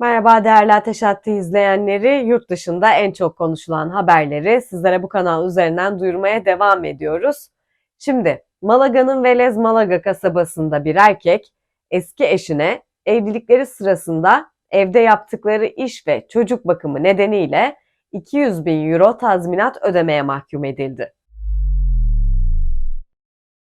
Merhaba değerli Ateş Hattı izleyenleri. Yurt dışında en çok konuşulan haberleri sizlere bu kanal üzerinden duyurmaya devam ediyoruz. Şimdi Malaga'nın Velez Malaga kasabasında bir erkek eski eşine evlilikleri sırasında evde yaptıkları iş ve çocuk bakımı nedeniyle 200 bin euro tazminat ödemeye mahkum edildi.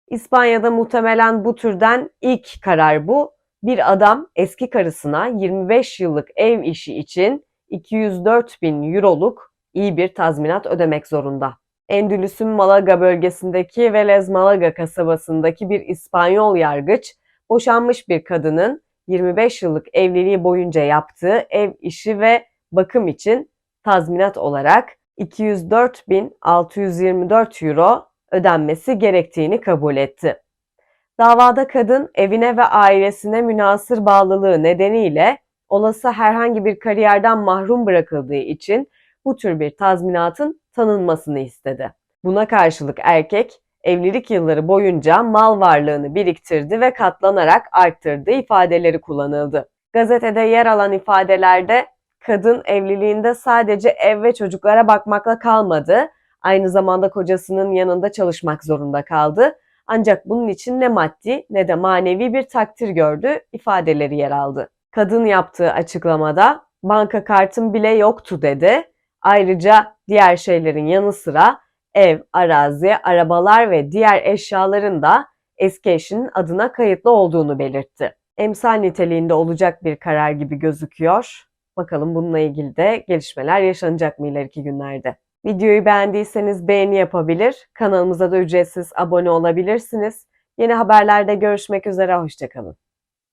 İspanya'da muhtemelen bu türden ilk karar bu. Bir adam eski karısına 25 yıllık ev işi için 204 bin euroluk iyi bir tazminat ödemek zorunda. Endülüs'ün Malaga bölgesindeki Velez Malaga kasabasındaki bir İspanyol yargıç, boşanmış bir kadının 25 yıllık evliliği boyunca yaptığı ev işi ve bakım için tazminat olarak 204.624 euro ödenmesi gerektiğini kabul etti. Davada kadın evine ve ailesine münasır bağlılığı nedeniyle olası herhangi bir kariyerden mahrum bırakıldığı için bu tür bir tazminatın tanınmasını istedi. Buna karşılık erkek evlilik yılları boyunca mal varlığını biriktirdi ve katlanarak arttırdığı ifadeleri kullanıldı. Gazetede yer alan ifadelerde kadın evliliğinde sadece ev ve çocuklara bakmakla kalmadı, aynı zamanda kocasının yanında çalışmak zorunda kaldı. Ancak bunun için ne maddi ne de manevi bir takdir gördü ifadeleri yer aldı. Kadın yaptığı açıklamada banka kartım bile yoktu dedi. Ayrıca diğer şeylerin yanı sıra ev, arazi, arabalar ve diğer eşyaların da eski eşinin adına kayıtlı olduğunu belirtti. Emsal niteliğinde olacak bir karar gibi gözüküyor. Bakalım bununla ilgili de gelişmeler yaşanacak mı ileriki günlerde? Videoyu beğendiyseniz beğeni yapabilir, kanalımıza da ücretsiz abone olabilirsiniz. Yeni haberlerde görüşmek üzere, hoşçakalın.